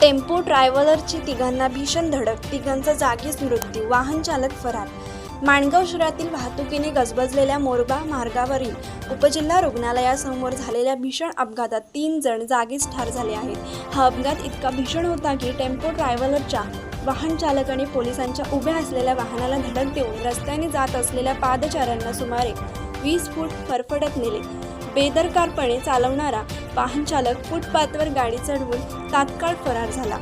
Tempo ड्रायव्हरची तिघांना भीषण धडक तिघांचा जागीच मृत्यू वाहन चालक फरार. माणगाव शहरातील वाहतुकीने गजबजलेल्या मोरबा मार्गावरील उपजिल्हा रुग्णालयासमोर झालेल्या भीषण अपघातात तीन जण जागीच ठार झाले आहेत. हा अपघात इतका भीषण होता की टेम्पो ड्रायव्हरच्या वाहन चालकाने पोलिसांच्या उभ्या असलेल्या वाहनाला धडक देऊन रस्त्याने जात असलेल्या पादचाऱ्यांना सुमारे वीस फूट फरफडत नेले. बेदरकारपणे चालवणारा वाहनचालक फुटपाथवर गाडी चढवून तात्काळ फरार झाला.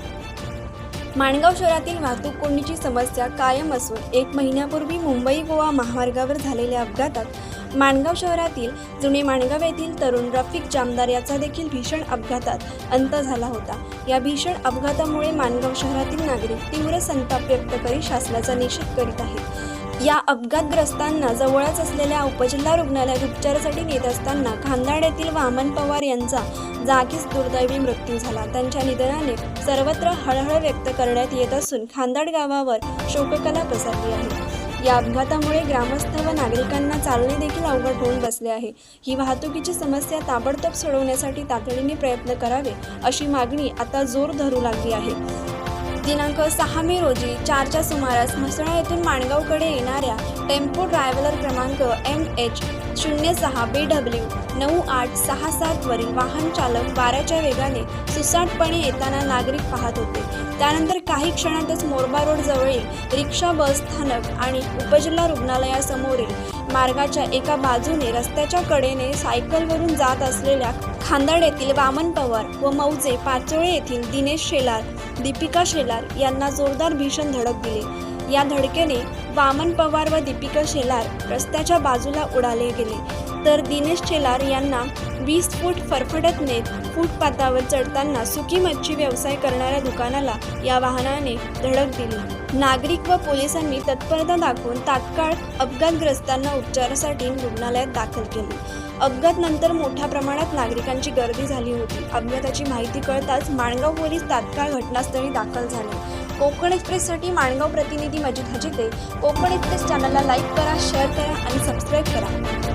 माणगाव शहरातील वाहतूक कोंडीची समस्या कायम असून एक महिन्यापूर्वी मुंबई गोवा महामार्गावर झालेल्या अपघातात माणगाव शहरातील जुने माणगाव येथील तरुण रफिक जामदार याचा देखील भीषण अपघातात अंत झाला होता. या भीषण अपघातामुळे माणगाव शहरातील नागरिक तीव्र संताप व्यक्त करीत शासनाचा निषेध करीत आहेत. या अपघातग्रस्तांना जवळच असलेल्या उपजिल्हा रुग्णालयात उपचारासाठी नेत असताना खांदाड येथील वामन पवार यांचा जागीच दुर्दैवी मृत्यू झाला. त्यांच्या निधनाने सर्वत्र हळहळ व्यक्त करण्यात येत असून खांदाड गावावर शोककला पसरली आहे. या अपघातामुळे ग्रामस्थ व नागरिकांना चालणे देखील अवघड होऊन बसले आहे. ही वाहतुकीची समस्या ताबडतोब सोडवण्यासाठी तातडीने प्रयत्न करावे अशी मागणी आता जोर धरू लागली आहे. दिनांक सहा मे रोजी चारच्या सुमारास म्हसळा येथून माणगावकडे येणाऱ्या टेम्पो ट्रॅव्हलर क्रमांक एम एच शून्य सहा बी डब्ल्यू नऊ आठ सहा सातवरील वाहन चालक वाऱ्याच्या वेगाने सुसाटपणे येताना नागरिक पाहत होते. त्यानंतर काही क्षणातच मोरबा रोड जवळील रिक्षा बस स्थानक आणि उपजिल्हा रुग्णालयासमोरील मार्गाच्या एका बाजूने रस्त्याच्या कडेने सायकलवरून जात असलेल्या खांदाड येथील वामन पवार व मौजे पाचोळे येथील दिनेश शेलार दीपिका शेलार यांना जोरदार भीषण धडक दिली. या धडकेने वामन पवार व दीपिका शेलार रस्त्याच्या बाजूला उडाले गेले. तर दिनेश चेलार यांना वीस फूट फरफडत नेत फुटपाथावर चढताना सुकी मच्छी व्यवसाय करणाऱ्या दुकानाला या वाहनाने धडक दिली. नागरिक व पोलिसांनी तत्परता दाखवून तात्काळ अपघातग्रस्तांना उपचारासाठी रुग्णालयात दाखल केले. अपघातनंतर मोठ्या प्रमाणात नागरिकांची गर्दी झाली होती. अपघाताची माहिती कळताच माणगाव पोलीस तात्काळ घटनास्थळी दाखल झाले. कोकण एक्सप्रेससाठी माणगाव प्रतिनिधी मजिद हजिते कोकण एक्सप्रेस चॅनलला लाईक करा शेअर करा आणि सबस्क्राईब करा.